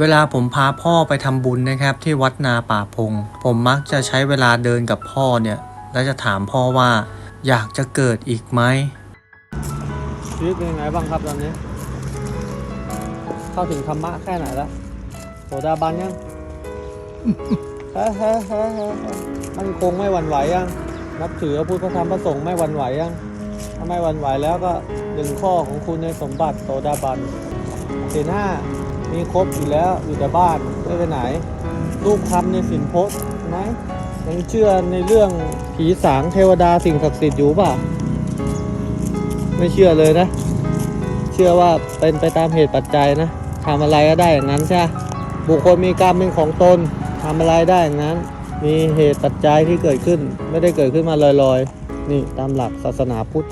เวลาผมพาพ่อไปทำบุญนะครับที่วัดนาป่าพง ผมมักจะใช้เวลาเดินกับพ่อเนี่ย แล้วจะถามพ่อว่าอยากจะเกิดอีกไหมชีวิตเป็นยังไงบ้างครับตอนนี้ เข้าถึงธรรมะแค่ไหนแล้วโสดาบันยังเฮ้เฮ้เฮ้เฮ้มันคงไม่หวั่นไหวยังนับถือพระพุทธพระธรรมพระสงฆ์ไม่หวั่นไหวยังถ้าไม่หวั่นไหวแล้วก็หนึ่งข้อของคุณในสมบัติโสดาบันศีลห้า มีครบอยู่แล้วอยู่แต่บ้านไม่ไปไหนรูปคำในสินพจน์ไหมยังเชื่อในเรื่องผีสางเทวดาสิ่งศักดิ์สิทธิ์อยู่ป่ะ ไม่เชื่อเลยนะ เชื่อว่าเป็นไปตามเหตุปัจจัยนะทำอะไรก็ได้อย่างนั้นใช่บุคคลมีกรรมเป็นของตนทำอะไรได้อย่างนั้น มีเหตุปัจจัยที่เกิดขึ้น ไม่ได้เกิดขึ้นมาลอยๆ นี่ตามหลักศาสนาพุทธ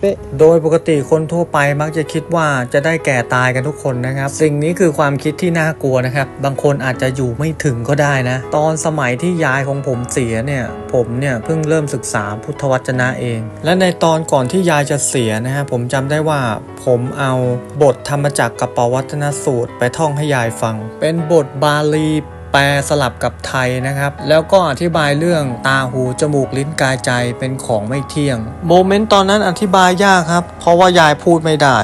เป๊ะโดยปกติคนทั่วไปมักจะคิดว่าจะได้แก่ตายกันทุกคนนะครับ สิ่งนี้คือความคิดที่น่ากลัวนะครับ บางคนอาจจะอยู่ไม่ถึงก็ได้นะ ตอนสมัยที่ยายของผมเสียเนี่ย ผมเนี่ยเพิ่งเริ่มศึกษาพุทธวจนะเอง และในตอนก่อนที่ยายจะเสียนะฮะผมจำได้ว่าผมเอาบทธรรมจักรกับปวัตนสูตร ไปท่องให้ยายฟัง เป็นบทบาลี แปลสลับกับไทยนะครับ แล้วก็อธิบายเรื่องตาหูจมูกลิ้นกายใจเป็นของไม่เที่ยง โมเมนต์ตอนนั้นอธิบายยากครับ เพราะว่ายายพูดไม่ได้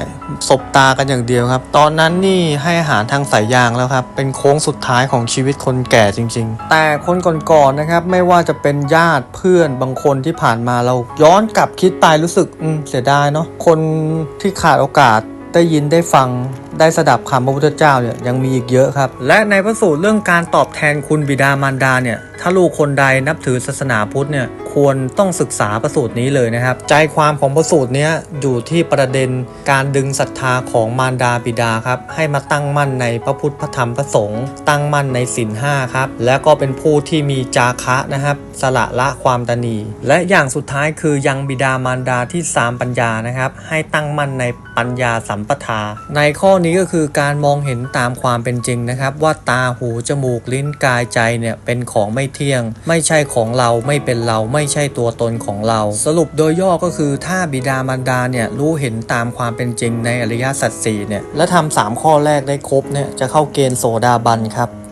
สบตากันอย่างเดียวครับ ตอนนั้นนี่ให้อาหารทางสายยางแล้วครับ เป็นโค้งสุดท้ายของชีวิตคนแก่จริง ๆ แต่คนก่อนๆนะครับ ไม่ว่าจะเป็นญาติเพื่อนบางคนที่ผ่านมาเราย้อนกลับคิดไปรู้สึกอืมเสียดายเนาะคนที่ขาดโอกาส ได้ยินได้ฟังได้สดับคำพระพุทธเจ้าเนี่ยยังมีอีกเยอะครับ และในพระสูตรเรื่องการตอบแทนคุณบิดามารดาเนี่ยถ้าลูกคนใดนับถือศาสนาพุทธเนี่ยควรต้องศึกษาพระสูตรนี้เลยนะครับ ใจความของพระสูตรเนี้ยอยู่ที่ประเด็นการดึงศรัทธาของมารดาบิดาครับให้มาตั้งมั่นในพระพุทธพระธรรมพระสงฆ์ตั้งมั่นในศีลห้าครับและก็เป็นผู้ที่มีจาคะนะครับสละละความตนี และอย่างสุดท้ายคือยังบิดามารดาที่สามปัญญานะครับให้ตั้งมั่นในปัญญาสัมปทา ในข้อนี้ก็คือการมองเห็นตามความเป็นจริงนะครับ ว่าตาหูจมูกลิ้นกายใจเนี่ยเป็นของไม่เที่ยง ไม่ใช่ของเราไม่เป็นเราไม่ใช่ตัวตนของเรา สรุปโดยย่อก็คือถ้าบิดามารดาเนี่ยรู้เห็นตามความเป็นจริงในอริยสัจสี่เนี่ยและทำสามข้อแรกได้ครบเนี่ยจะเข้าเกณฑ์โสดาบันครับ